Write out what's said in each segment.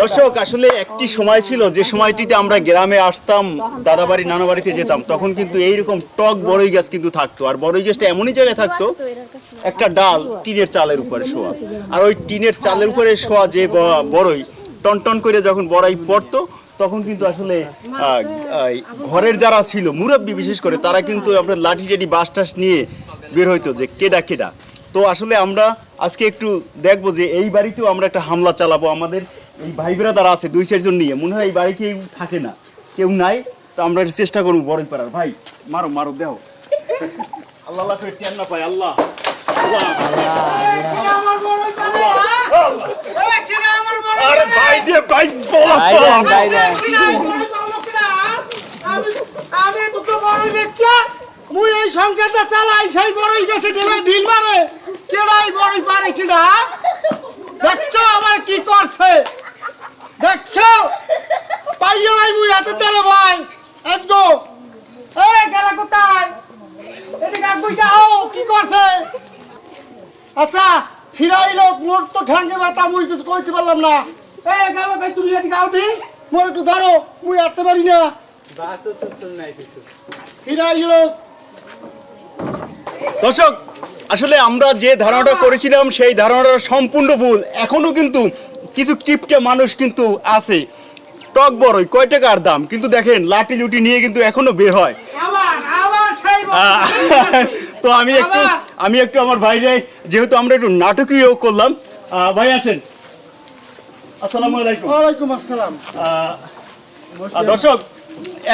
দর্শক, আসলে একটি সময় ছিল, যে সময়টিতে আমরা গ্রামে আসতাম দাদা বাড়ি নানা বাড়িতে যেতাম, তখন কিন্তু এইরকম টক বড়ই গাছ কিন্তু থাকতো। আর বড়ই গাছটা এমনই জায়গায় থাকতো, একটা ডাল টিনের চালের উপরে শোয়া। আর ওই টিনের চালের উপরে শোয়া যে বড়ই টন টন করে যখন বড়াই পড়তো, তখন কিন্তু আসলে ঘরের যারা ছিল, মুরব্বী বিশেষ করে, তারা কিন্তু আপনার লাঠি টাঠি বাস টাস নিয়ে বের হইতো যে কেডা কেডা। তো আসলে আমরা আজকে একটু দেখব যে এই বাড়িতেও আমরা একটা হামলা চালাবো আমাদের এই ভাই বেড়াদার আছে দুই চারজন নিয়ে। মনে হয় এই বাড়ি কেউ থাকে না। কেউ নাই তো আমরা একটু চেষ্টা করব বড়ই পাড়ার। ভাই মারো মারো দেও। আল্লাহ আল্লাহ করে টেন না পায় আল্লাহ। আমি দুটো বড়ই দেখছে মুই এই সংসারটা চালাই সেই বড়ই গেছে ঢিলে ঢিল মারে। কেডাই বড়ই পারে কিনা? দেখছ আমার কি করছে? দেখছ? পাইয়ে নাই মুই হাতে তেরে ভাই। লেটস গো এ গেলা কোথায়? এদিকে আগুই যাও কি করছে? আচ্ছা ফিরাই লোক মোর তো ঠ্যাঙ্গে ব্যথা, মুই কিছু কইতে পারলাম না। এ গেল কাই তুমি এদিকে আও দি। মোর একটু ধরো, মুই হাঁটতে পারি না। ফিরাই লোক দর্শক, আসলে আমরা যে ধারণাটা করেছিলাম, সেই ধারণাটা সম্পূর্ণ ভুল। এখনও কিন্তু কিছু কিপটে মানুষ কিন্তু আছে। টক বড়ই কয় টাকার দাম? কিন্তু দেখেন লাঠি লুটি নিয়ে কিন্তু এখনও বের হয়। তো আমি একটু আমি একটু আমার ভাই ভাইরে যেহেতু আমরা একটু নাটকীয় করলাম ভাই আসেন। আসসালামু আলাইকুম। ওয়ালাইকুম আসসালাম। দর্শক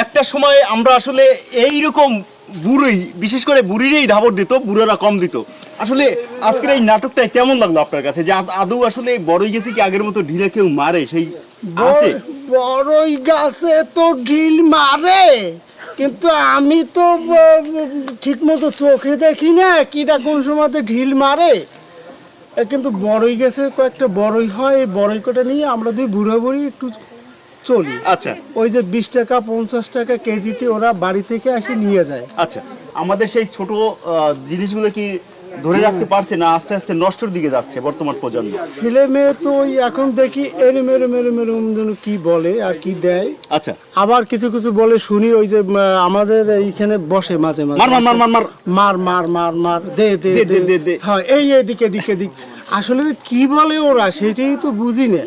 একটা সময় আমরা আসলে এই রকম বুড়ি বিশেষ করে বুড়িরই ধাবর দিত বুড়োরা কম দিত। আসলে আজকের এই নাটকটা কেমন লাগল আপনার কাছে? যে আদ- আসলে বড়ই গেছে কি আগের মতো ঢিলে কেউ মারে? সেই আছে? বড়ই গাছে তো ঢিল মারে কিন্তু আমি তো ঠিক মতো চোখে দেখি না কিটা কোন সময়তে ঢিল মারে। কিন্তু বড়ই গেছে কয়েকটা বড়ই হয় বড়ই কটা নিয়ে আমরা দুই বুড়ো বুড়ি একটু চলি। আচ্ছা। ওই যে বিশ টাকা পঞ্চাশ টাকা কেজিতে ওরা বাড়ি থেকে আসে নিয়ে যায়। আচ্ছা। আমাদের সেই ছোট জিনিসগুলো কি ধরে রাখতে পারছে না আস্তে আস্তে নষ্টর দিকে যাচ্ছে বর্তমান প্রজন্ম? ছেলে মেয়ে তো এখন দেখি যেন কি বলে আর কি দেয়। আচ্ছা। আবার কিছু কিছু বলে শুনি ওই যে আমাদের এইখানে বসে মাঝে মাঝে। মার মার মার মার মার। মার মার দে দে দে দে। হ্যাঁ এই এদিকে দিকে দিক আসলে কি বলে ওরা সেটাই তো বুঝি না।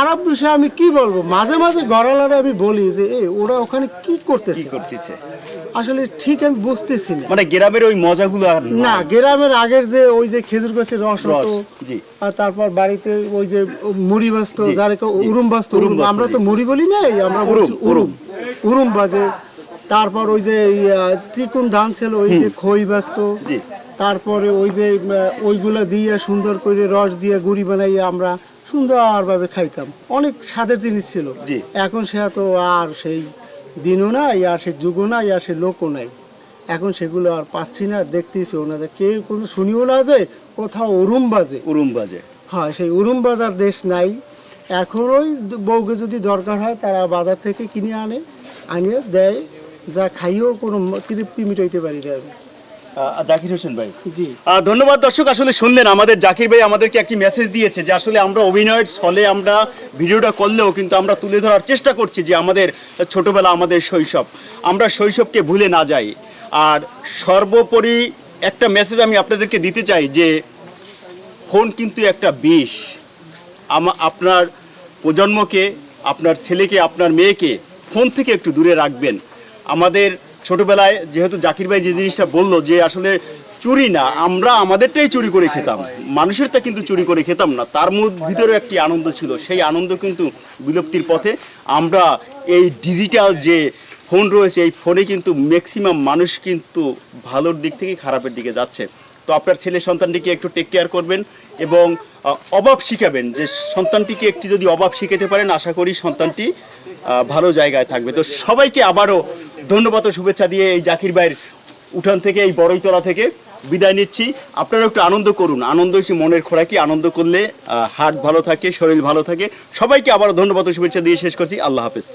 আরব বিষয়ে আমি কি বলব? মাঝে মাঝে গড়ালারে আমি বলি যে এ ওরা ওখানে কি করতেছে? করতেছে? আসলে ঠিক আমি বুঝতেছি না। মানে গ্রামের ওই মজাগুলো আর না? গ্রামের আগের যে ওই যে খেজুর গাছের রস হতো জি। আর তারপর বাড়িতে ওই যে মুড়ি বাজতো জি, যারা উরুম বাজতো উরুম। আমরা তো মুড়ি বলি না আমরা উরুম, বলছি উরুম। উরুম বাজে। তারপর ওই যে এই, চিকুন ধান ছিল ওই যে খই বাজতো। তারপরে ওই যে ওইগুলা দিয়ে সুন্দর করে রস দিয়ে গুড়ি বানাইয়ে আমরা সুন্দরভাবে খাইতাম। অনেক স্বাদের জিনিস ছিল। এখন সে তো আর সেই দিনও নাই আর সেই যুগও নাই আর সেই লোকও নাই। এখন সেগুলো আর পাচ্ছি না দেখতেছি না যে কেউ কোনো শুনিও না যে কোথাও উরুম বাজে। উরুম বাজে। হ্যাঁ সেই উরুম বাজার দেশ নাই। এখন ওই বউকে যদি দরকার হয় তারা বাজার থেকে কিনে আনে আনিয়ে দেয়। যা খাইয়েও কোনো তৃপ্তি মিটাইতে পারি না আমি। জাকির হোসেন ভাই। জি। ধন্যবাদ দর্শক আসলে শুনলেন আমাদের জাকির ভাই আমাদেরকে একটি মেসেজ দিয়েছে যে আসলে আমরা অভিনয়ের ছলে আমরা ভিডিওটা করলেও কিন্তু আমরা তুলে ধরার চেষ্টা করছি যে আমাদের ছোটবেলা আমাদের শৈশব। আমরা শৈশবকে ভুলে না যাই। আর সর্বোপরি একটা মেসেজ আমি আপনাদেরকে দিতে চাই যে ফোন কিন্তু একটা বিষ। আমা আপনার প্রজন্মকে আপনার ছেলেকে আপনার মেয়েকে ফোন থেকে একটু দূরে রাখবেন। আমাদের ছোটবেলায় যেহেতু জাকির ভাই যে জিনিসটা বলল যে আসলে চুরি না, আমরা আমাদেরটাই চুরি করে খেতাম। মানুষেরটা কিন্তু চুরি করে খেতাম না। তার মধ্যে ভিতরে একটি আনন্দ ছিল। সেই আনন্দ কিন্তু বিলুপ্তির পথে আমরা এই ডিজিটাল যে ফোন রয়েছে, এই ফোনে কিন্তু ম্যাক্সিমাম মানুষ কিন্তু ভালোর দিক থেকে খারাপের দিকে যাচ্ছে। তো আপনার ছেলে সন্তানটিকে একটু টেক কেয়ার করবেন এবং অভাব শিখাবেন যে সন্তানটিকে একটি যদি অভাব শিখাতে পারেন, আশা করি সন্তানটি ভালো জায়গায় থাকবে। তো সবাইকে আবারও ধন্যবাদ ও শুভেচ্ছা দিয়ে এই জাকির ভাইয়ের উঠান থেকে, এই বড়ইতলা থেকে বিদায় নিচ্ছি। আপনারা একটু আনন্দ করুন। আনন্দ সে মনের খোরাকি, আনন্দ করলে হার্ট ভালো থাকে, শরীর ভালো থাকে। সবাইকে আবারও ধন্যবাদ ও শুভেচ্ছা দিয়ে শেষ করছি। আল্লাহ হাফেজ।